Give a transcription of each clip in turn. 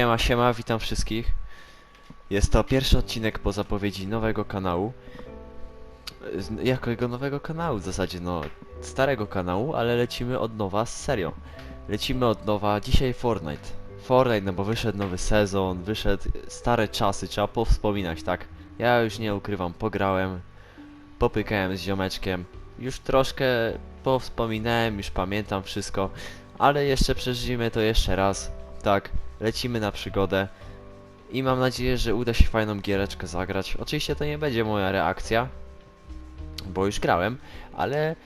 Siema, siema, witam wszystkich. Jest to pierwszy odcinek po zapowiedzi nowego kanału. Jakiego nowego kanału w zasadzie? No, starego kanału, ale lecimy od nowa z serią. Lecimy od nowa, dzisiaj Fortnite. Fortnite, no bo wyszedł nowy sezon, wyszedł stare czasy, trzeba powspominać, tak? Ja już nie ukrywam, pograłem, popykałem z ziomeczkiem, już troszkę powspominałem, już pamiętam wszystko, ale jeszcze przeżyjemy to jeszcze raz, tak? lecimy na przygodę i mam nadzieję, że uda się fajną giereczkę zagrać. Oczywiście to nie będzie moja reakcja, bo już grałem, ale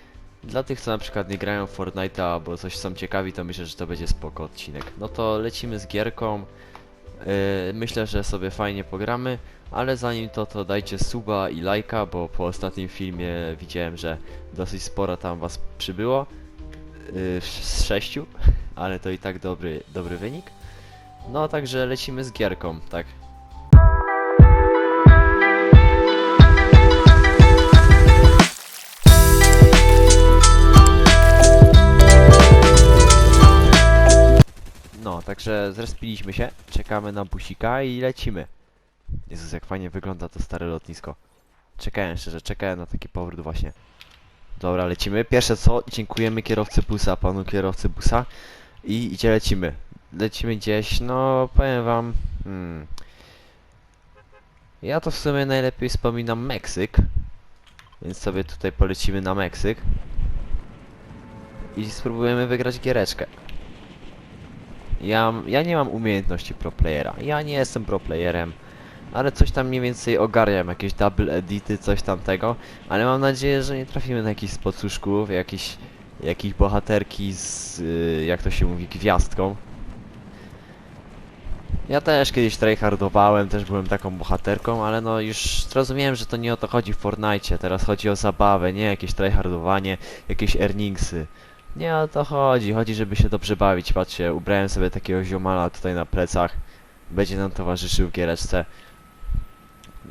dla tych, co na przykład nie grają Fortnite'a albo coś są ciekawi, to myślę, że to będzie spoko odcinek. No to lecimy z gierką. Yy, myślę, że sobie fajnie pogramy, ale zanim to, to dajcie suba i lajka, bo po ostatnim filmie widziałem, że dosyć sporo tam was przybyło. Yy, z sześciu, ale to i tak dobry, dobry wynik. No, także lecimy z gierką, tak. No, także zrespiliśmy się, czekamy na busika i lecimy. Jezus, jak fajnie wygląda to stare lotnisko. Czekałem szczerze, czekałem na taki powrót właśnie. Dobra, lecimy. Pierwsze co, dziękujemy kierowcy busa, panu kierowcy busa. I idzie lecimy. Lecimy gdzieś, no powiem wam. Hmm. Ja to w sumie najlepiej wspominam Meksyk. Więc sobie tutaj polecimy na Meksyk. I spróbujemy wygrać giereczkę. Ja, ja nie mam umiejętności pro playera. Ja nie jestem pro playerem. Ale coś tam mniej więcej ogarniam, jakieś double edity, coś tamtego. Ale mam nadzieję, że nie trafimy na jakichś spocuszków, jakiś, jakichś bohaterki z, y, jak to się mówi, gwiazdką. Ja też kiedyś tryhardowałem, też byłem taką bohaterką, ale no już zrozumiałem, że to nie o to chodzi w Fortnite, teraz chodzi o zabawę, nie jakieś tryhardowanie, jakieś earningsy. Nie o to chodzi, chodzi żeby się dobrze bawić, patrzcie, ubrałem sobie takiego ziomala tutaj na plecach, będzie nam towarzyszył w giereczce.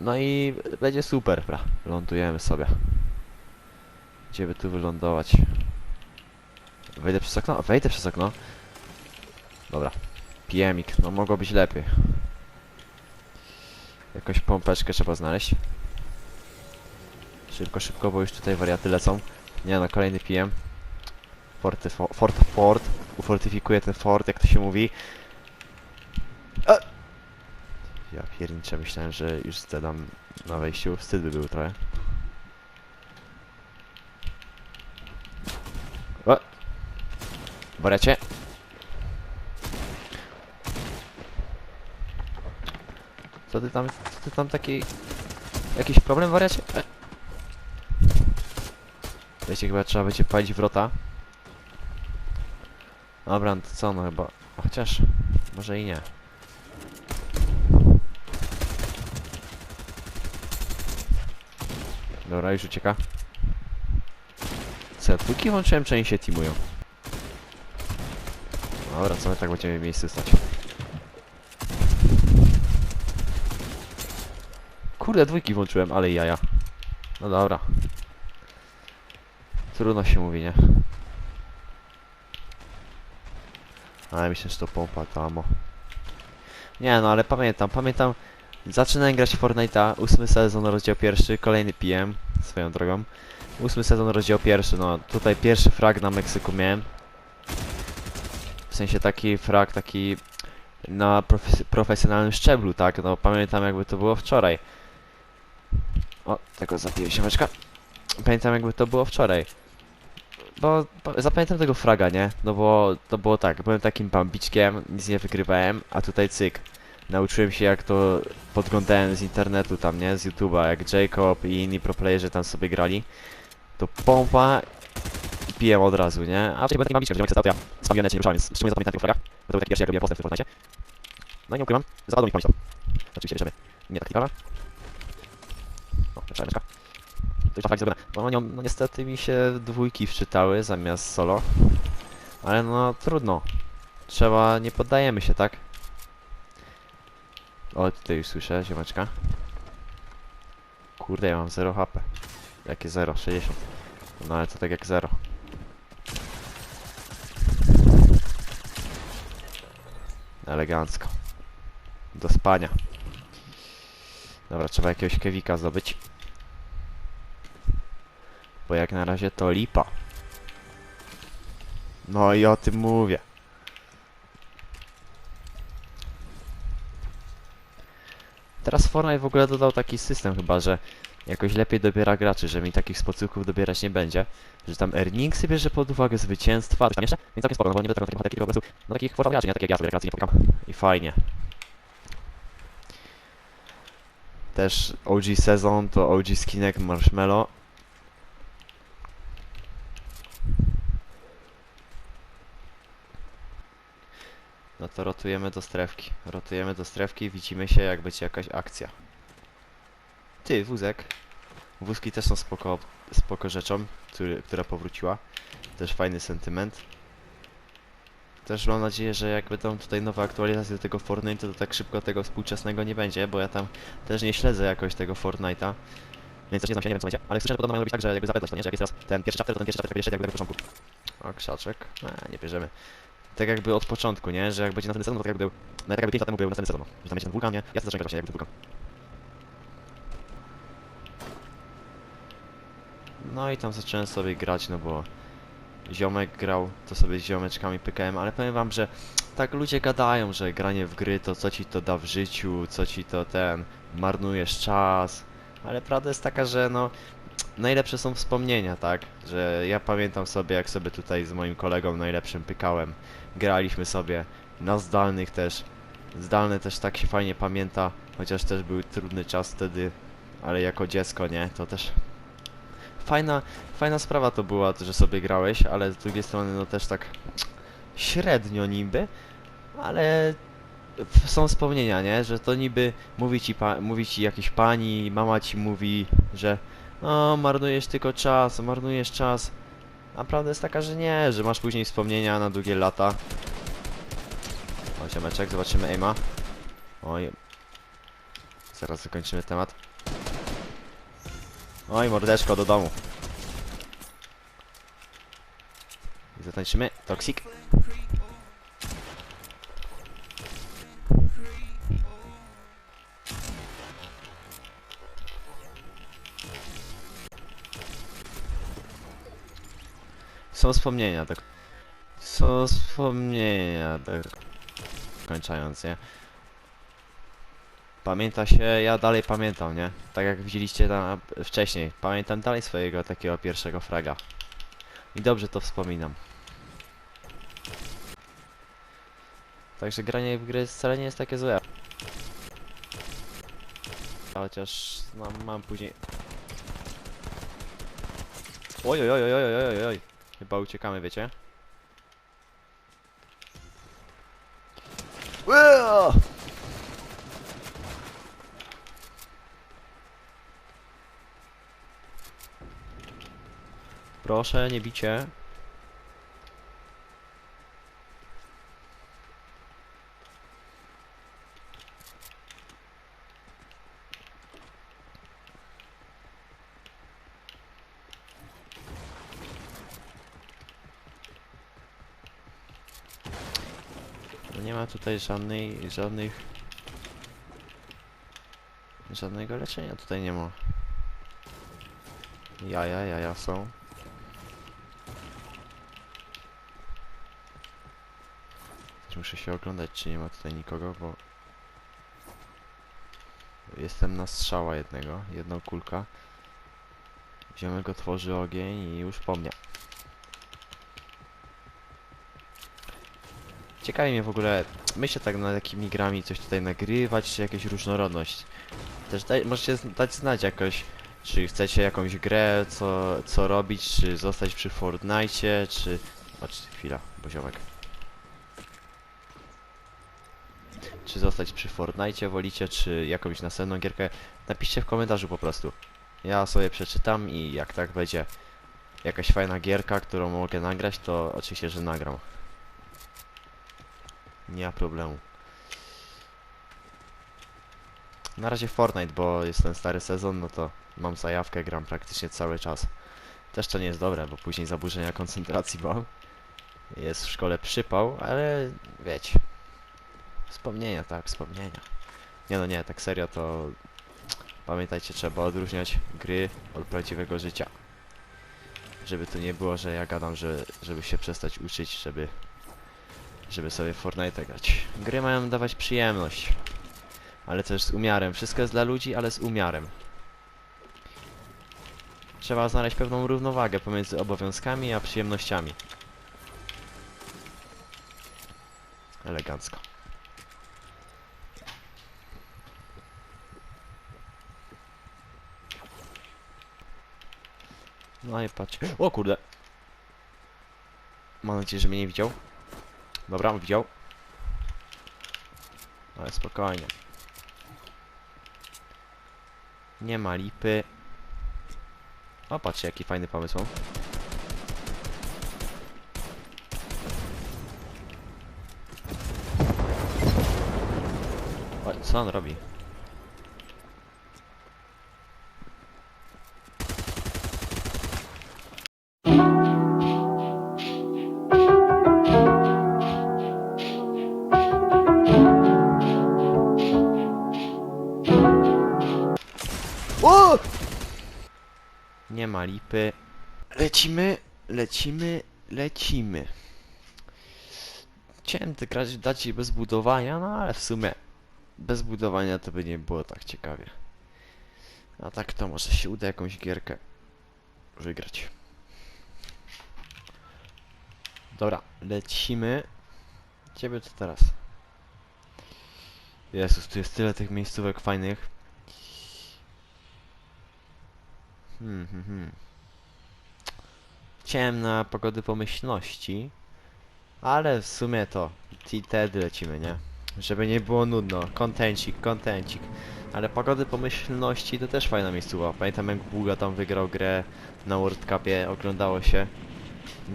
No i będzie super, pra. Lądujemy sobie. Gdzie by tu wylądować? Wejdę przez okno? Wejdę przez okno. Dobra. Pijemik, no mogło być lepiej. Jakąś pompeczkę trzeba znaleźć. Szybko, szybko, bo już tutaj wariaty lecą. Nie no, kolejny PM. Forty, fo, fort, fort. Ufortyfikuję ten fort, jak to się mówi. A! Ja pierniczę, myślałem, że już zdedam na wejściu. Wstyd by był trochę. O! Wariacie! Co ty tam, co ty tam taki... Jakiś problem wariacie? E. Wiecie, chyba trzeba będzie palić wrota. Dobra, no to co, no chyba... Chociaż... Może i nie. Dobra, już ucieka. Co, dwójki włączyłem, czy oni się teamują? Dobra, co my tak będziemy w miejscu stać? Kurde, dwójki włączyłem, ale jaja. No dobra. Trudno się mówi, nie? Ale myślę, że to pompa, to. Nie no, ale pamiętam, pamiętam Zaczynałem grać Fortnite'a, ósmy sezon, rozdział pierwszy, kolejny PM, swoją drogą. Ósmy sezon, rozdział pierwszy, no tutaj pierwszy frag na Meksyku miałem. W sensie taki frag, taki na profes profesjonalnym szczeblu, tak? No pamiętam jakby to było wczoraj. O, tego zabiję siemeczka. Pamiętam jakby to było wczoraj. Bo pa- zapamiętam tego fraga, nie? No bo to było tak, byłem takim bambiczkiem, nic nie wygrywałem, a tutaj cyk. Nauczyłem się jak to podglądałem z internetu tam, nie? Z YouTube'a, jak Jacob i inni proplayerzy tam sobie grali. To pompa i pijem od razu, nie? A wtedy byłem takim bambiczkiem, że ja spamione nie ruszałem, więc szczególnie zapamiętam tego fraga. Bo to był taki pierwszy, jak robiłem postęp w Fortnite. No i nie ukrywam, zapadł mi pamięć to. Oczywiście bierzemy nie tak klikala. O, lepsza ręczka. To już fakt zrobione. No, nią, no niestety mi się dwójki wczytały zamiast solo. Ale no trudno. Trzeba, nie poddajemy się, tak? O, tutaj już słyszę, ziomeczka. Kurde, ja mam 0 HP. Jakie 0? 60. No ale to tak jak 0. Elegancko. do spania. Dobra, trzeba jakiegoś kewika zdobyć. Bo jak na razie to lipa. No i o tym mówię. Teraz Fortnite w ogóle dodał taki system chyba, że jakoś lepiej dobiera graczy, że mi takich spocuków dobierać nie będzie. Że tam earningsy bierze pod uwagę, zwycięstwa, coś tam jeszcze, więc całkiem spoko, no bo nie będę takiego takiego po prostu, no takich Fortnite graczy, nie? Tak jak ja sobie rekreacyjnie pokam. I fajnie. Też OG sezon to OG skinek Marshmallow. No to rotujemy do strefki. Rotujemy do strefki i widzimy się jak będzie jakaś akcja. Ty, wózek. Wózki też są spoko, spoko rzeczą, który, która powróciła. Też fajny sentyment. Też mam nadzieję, że jak będą tutaj nowe aktualizacje do tego Fortnite, to tak szybko tego współczesnego nie będzie, bo ja tam też nie śledzę jakoś tego Fortnite'a. Więc też nie znam się, nie wiem co będzie, ale słyszę, że podobno mają robić tak, że jakby zapędzać to, nie? Że jak jest teraz ten pierwszy chapter, to ten pierwszy chapter szedł jakby od początku. O, krzaczek. Nie, nie bierzemy. Tak jakby od początku, nie? Że jak będzie następny sezon, to tak jakby był... No tak jakby 5 lat temu był następny sezon, no. Że tam będzie ten wulkan, nie? Ja chcę zacząć właśnie jakby ten wulkan. No i tam zacząłem sobie grać, no bo ziomek grał, to sobie z ziomeczkami pykałem, ale powiem wam, że tak ludzie gadają, że granie w gry to co ci to da w życiu, co ci to ten, marnujesz czas, ale prawda jest taka, że no najlepsze są wspomnienia, tak, że ja pamiętam sobie jak sobie tutaj z moim kolegą najlepszym pykałem, graliśmy sobie na zdalnych też, zdalne też tak się fajnie pamięta, chociaż też był trudny czas wtedy, ale jako dziecko, nie, to też fajna, fajna sprawa to była, że sobie grałeś, ale z drugiej strony no też tak średnio niby, ale są wspomnienia, nie? Że to niby mówi ci, pa, mówi ci jakiś pani, mama ci mówi, że no marnujesz tylko czas, marnujesz czas. A prawda jest taka, że nie, że masz później wspomnienia na długie lata. O, ziomeczek, zobaczymy Ema. Oj. Zaraz zakończymy temat. Oj, mordeczko, do domu. I zatańczymy. Toxic. Są wspomnienia, tak. Są wspomnienia, tak. Kończając, nie? Pamięta się, ja dalej pamiętam, nie? Tak jak widzieliście tam wcześniej. Pamiętam dalej swojego takiego pierwszego fraga. I dobrze to wspominam. Także granie w gry wcale nie jest takie złe. Chociaż no, mam później... Oj, oj, oj, oj, oj, oj, oj, oj. Chyba uciekamy, wiecie? Proszę, nie bicie. No nie ma tutaj żadnej, żadnych... Żadnego leczenia tutaj nie ma. Jaja, jaja są. Muszę się oglądać, czy nie ma tutaj nikogo, bo... Jestem na strzała jednego, jedną kulka. Ziomek otworzy ogień i już po mnie. Ciekawi mnie w ogóle, myślę tak nad jakimi grami coś tutaj nagrywać, czy jakieś różnorodność. Też daj, możecie dać znać jakoś, czy chcecie jakąś grę, co, co robić, czy zostać przy Fortnite, czy... Patrzcie, chwila, bo ziomek. Czy zostać przy Fortnite wolicie, czy jakąś następną gierkę? Napiszcie w komentarzu po prostu. Ja sobie przeczytam i jak tak będzie jakaś fajna gierka, którą mogę nagrać, to oczywiście, że nagram. Nie ma problemu. Na razie Fortnite, bo jest ten stary sezon, no to mam zajawkę, gram praktycznie cały czas. Też to nie jest dobre, bo później zaburzenia koncentracji mam. Jest w szkole przypał, ale wiecie. Wspomnienia, tak, wspomnienia. Nie no nie, tak serio to... Pamiętajcie, trzeba odróżniać gry od prawdziwego życia. Żeby tu nie było, że ja gadam, że żeby się przestać uczyć, żeby... Żeby sobie Fortnite grać. Gry mają dawać przyjemność. Ale też z umiarem. Wszystko jest dla ludzi, ale z umiarem. Trzeba znaleźć pewną równowagę pomiędzy obowiązkami a przyjemnościami. Elegancko. No i patrz. O kurde. Mam nadzieję, że mnie nie widział. Dobra, widział. Ale spokojnie. Nie ma lipy. O, patrzcie, jaki fajny pomysł. O, co on robi? Ma lipy. Lecimy, lecimy, lecimy. Chciałem te grać dać jej bez budowania, no ale w sumie bez budowania to by nie było tak ciekawie. A tak to może się uda jakąś gierkę wygrać. Dobra, lecimy. Ciebie co teraz? Jezus, tu jest tyle tych miejscówek fajnych. Hmm, hmm, hmm. Chciałem na pogody pomyślności, ale w sumie to T-Ted lecimy, nie? Żeby nie było nudno. Kontencik, kontencik. Ale pogody pomyślności to też fajna miejscowa. Pamiętam jak Buga tam wygrał grę na World Cupie, oglądało się.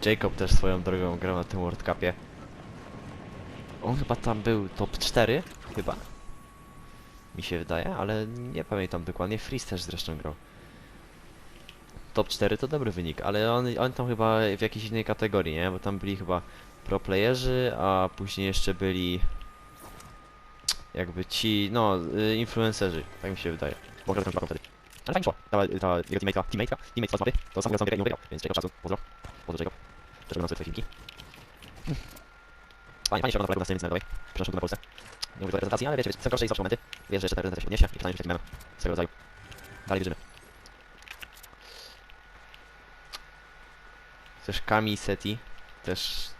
Jacob też swoją drogą grał na tym World Cupie. On chyba tam był top 4, chyba. Mi się wydaje, ale nie pamiętam dokładnie. Freeze też zresztą grał. Top 4 to dobry wynik, ale on, on tam chyba w jakiejś innej kategorii, nie? Bo tam byli chyba pro playerzy, a później jeszcze byli jakby ci, no, y, influencerzy, tak mi się wydaje. Bo grałem tam wtedy. Ale fajnie szło. Ta, ta jego teammate'a, teammate'a, teammate z mapy, to sam sam i wygrał, więc Jacob szacun, pozdro. Pozdro Jacob. Przeczytam na swoje filmiki. Fajnie, fajnie się ogląda na scenie międzynarodowej. Przepraszam tu na Polsce. Nie mówię o reprezentacji, ale wiecie, są gorsze i słabsze momenty. Wiem, że jeszcze ta reprezentacja się i pytanie się takim memem swego rodzaju. Dalej wierzymy. Też Kami Seti, też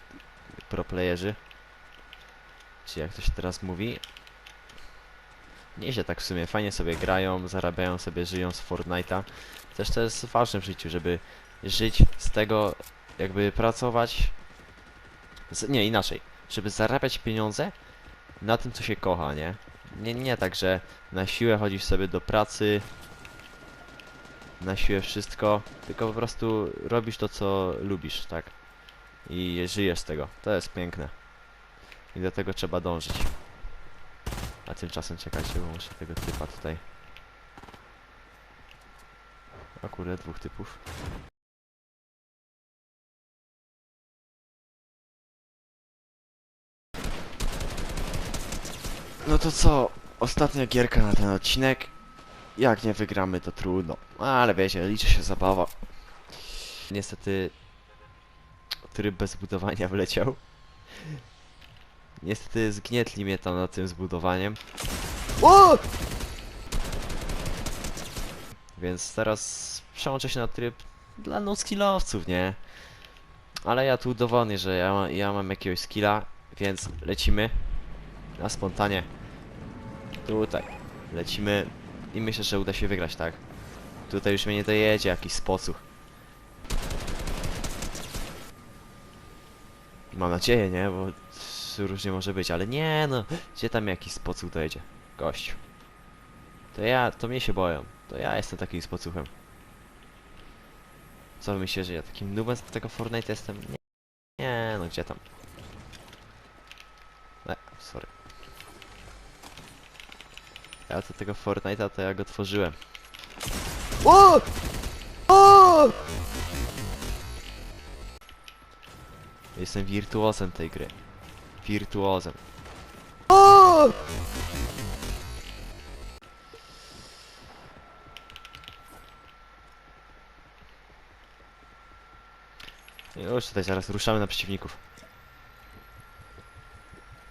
pro playerzy. Czy jak to się teraz mówi? Nieźle tak w sumie, fajnie sobie grają, zarabiają sobie, żyją z Fortnite'a. Też to jest ważne w życiu, żeby żyć z tego, jakby pracować... Z, nie, inaczej. Żeby zarabiać pieniądze na tym, co się kocha, nie? Nie, nie tak, że na siłę chodzisz sobie do pracy, na siłę wszystko, tylko po prostu robisz to, co lubisz, tak? I żyjesz z tego. To jest piękne. I do tego trzeba dążyć. A tymczasem czekajcie, bo muszę tego typa tutaj. O kurde, dwóch typów. No to co? Ostatnia gierka na ten odcinek. Jak nie wygramy, to trudno. Ale wiecie, liczy się zabawa. Niestety... Tryb bez budowania wleciał. Niestety zgnietli mnie tam nad tym zbudowaniem. O! Więc teraz przełączę się na tryb dla no-skillowców, nie? Ale ja tu udowodnię, że ja, ja mam jakiegoś skilla, więc lecimy na spontanie. Tutaj. Lecimy i myślę, że uda się wygrać, tak? Tutaj już mnie nie dojedzie jakiś spocuch. Mam nadzieję, nie? Bo różnie może być, ale nie no. Gdzie tam jakiś spocuch dojedzie? Gościu. To ja, to mnie się boją. To ja jestem takim spocuchem. Co wy myślicie, że ja takim nubem z tego Fortnite jestem? Nie, nie no gdzie tam? E, sorry. Ja to tego Fortnite'a to ja go tworzyłem. O! O! Jestem wirtuozem tej gry. Wirtuozem. O! Już tutaj zaraz ruszamy na przeciwników.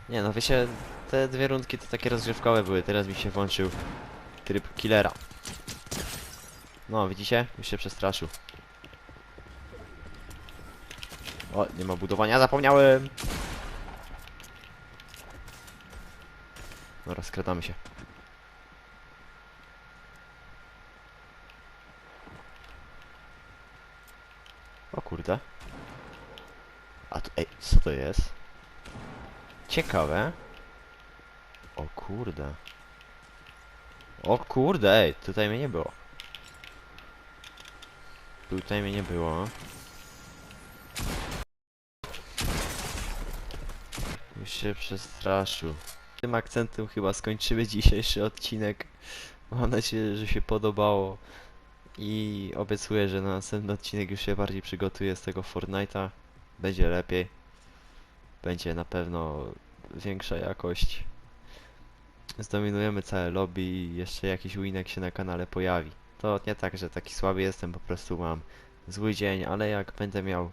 Nie no, wiecie, te dwie rundki to takie rozgrzewkowe były, teraz mi się włączył tryb killera. No, widzicie? Już się przestraszył. O, nie ma budowania, zapomniałem! Dobra, skradamy się. O kurde. A to, ej, co to jest? Ciekawe. O kurde. O kurde, ej, tutaj mnie nie było. Tutaj mnie nie było. Już się przestraszył. Tym akcentem chyba skończymy dzisiejszy odcinek. Mam nadzieję, że się podobało. I obiecuję, że na następny odcinek już się bardziej przygotuję z tego Fortnite'a. Będzie lepiej. Będzie na pewno większa jakość. Zdominujemy całe lobby i jeszcze jakiś winek się na kanale pojawi. To nie tak, że taki słaby jestem, po prostu mam zły dzień, ale jak będę miał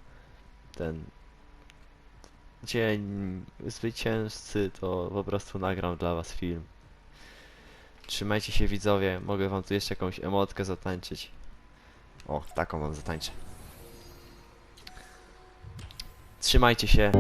ten dzień zwycięzcy, to po prostu nagram dla was film. Trzymajcie się widzowie, mogę wam tu jeszcze jakąś emotkę zatańczyć. O, taką wam zatańczę. Trzymajcie się.